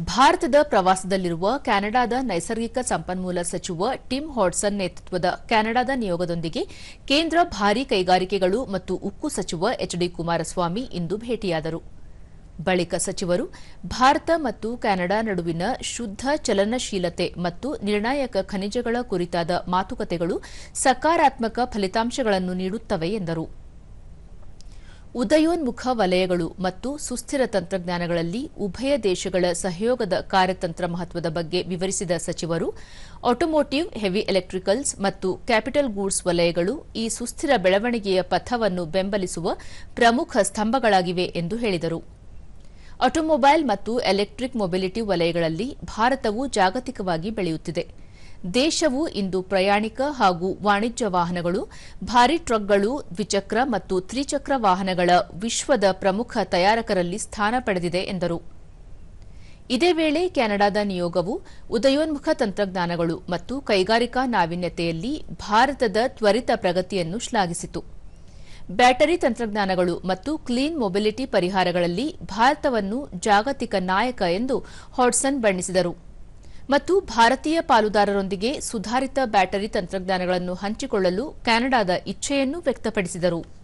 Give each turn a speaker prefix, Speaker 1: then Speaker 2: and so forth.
Speaker 1: ಭಾರತದ ಪ್ರವಾಸದಲ್ಲಿರುವ ಕೆನಡಾದ ನೈಸರ್ಗಿಕ ಸಂಪನ್ಮೂಲ ಸಚಿವ ಟಿಮ್ ಹಾಡ್ಸನ್ ನೇತೃತ್ವದ ಕೆನಡಾದ ನಿಯೋಗದೊಂದಿಗೆ ಕೇಂದ್ರ ಭಾರೀ ಕೈಗಾರಿಕೆಗಳು ಮತ್ತು ಉಕ್ಕು ಸಚಿವ ಎಚ್ ಡಿ ಕುಮಾರಸ್ವಾಮಿ ಇಂದು ಭೇಟಿಯಾದರು. ಬಳಿಕ ಸಚಿವರು ಭಾರತ ಮತ್ತು ಕೆನಡಾ ನಡುವಿನ ಶುದ್ಧ ಚಲನಶೀಲತೆ ಮತ್ತು ನಿರ್ಣಾಯಕ ಖನಿಜಗಳ ಕುರಿತಾದ ಮಾತುಕತೆಗಳು ಸಕಾರಾತ್ಮಕ ಫಲಿತಾಂಶಗಳನ್ನು ನೀಡುತ್ತವೆ ಎಂದರು. ಉದಯೋನ್ಮುಖ ವಲಯಗಳು ಮತ್ತು ಸುಸ್ಥಿರ ತಂತ್ರಜ್ಞಾನಗಳಲ್ಲಿ ಉಭಯ ದೇಶಗಳ ಸಹಯೋಗದ ಕಾರ್ಯತಂತ್ರ ಮಹತ್ವದ ಬಗ್ಗೆ ವಿವರಿಸಿದ ಸಚಿವರು ಆಟೋಮೋಟಿವ್ ಹೆವಿ ಎಲೆಕ್ಟ್ರಿಕಲ್ಸ್ ಮತ್ತು ಕ್ಯಾಪಿಟಲ್ ಗೂಡ್ಸ್ ವಲಯಗಳು ಈ ಸುಸ್ಥಿರ ಬೆಳವಣಿಗೆಯ ಪಥವನ್ನು ಬೆಂಬಲಿಸುವ ಪ್ರಮುಖ ಸ್ತಂಭಗಳಾಗಿವೆ ಎಂದು ಹೇಳಿದರು. ಆಟೋಮೊಬೈಲ್ ಮತ್ತು ಎಲೆಕ್ಟ್ರಿಕ್ ಮೊಬಿಲಿಟಿ ವಲಯಗಳಲ್ಲಿ ಭಾರತವು ಜಾಗತಿಕವಾಗಿ ಬೆಳೆಯುತ್ತಿದೆ. ದೇಶವು ಇಂದು ಪ್ರಯಾಣಿಕ ಹಾಗೂ ವಾಣಿಜ್ಯ ವಾಹನಗಳು, ಭಾರೀ ಟ್ರಕ್ಗಳು, ದ್ವಿಚಕ್ರ ಮತ್ತು ತ್ರಿಚಕ್ರ ವಾಹನಗಳ ವಿಶ್ವದ ಪ್ರಮುಖ ತಯಾರಕರಲ್ಲಿ ಸ್ಥಾನ ಪಡೆದಿದೆ, ಎಂದರು. ಇದೇ ವೇಳೆ ಕೆನಡಾದ ನಿಯೋಗವು ಉದಯೋನ್ಮುಖ ತಂತ್ರಜ್ಞಾನಗಳು ಮತ್ತು ಕೈಗಾರಿಕಾ ನಾವೀನ್ಯತೆಯಲ್ಲಿ ಭಾರತದ ತ್ವರಿತ ಪ್ರಗತಿಯನ್ನು ಶ್ಲಾಘಿಸಿತು. ಬ್ಯಾಟರಿ ತಂತ್ರಜ್ಞಾನಗಳು ಮತ್ತು ಕ್ಲೀನ್ ಮೊಬಿಲಿಟಿ ಪರಿಹಾರಗಳಲ್ಲಿ ಭಾರತವನ್ನು ಜಾಗತಿಕ ನಾಯಕ ಎಂದು ಹಾಟ್ಸನ್ ಬಣ್ಣಿಸಿದರು. ಮತ್ತು ಭಾರತೀಯ ಪಾಲುದಾರರೊಂದಿಗೆ ಸುಧಾರಿತ ಬ್ಯಾಟರಿ ತಂತ್ರಜ್ಞಾನಗಳನ್ನು ಹಂಚಿಕೊಳ್ಳಲು ಕೆನಡಾದ ಇಚ್ಛೆಯನ್ನು ವ್ಯಕ್ತಪಡಿಸಿದರು.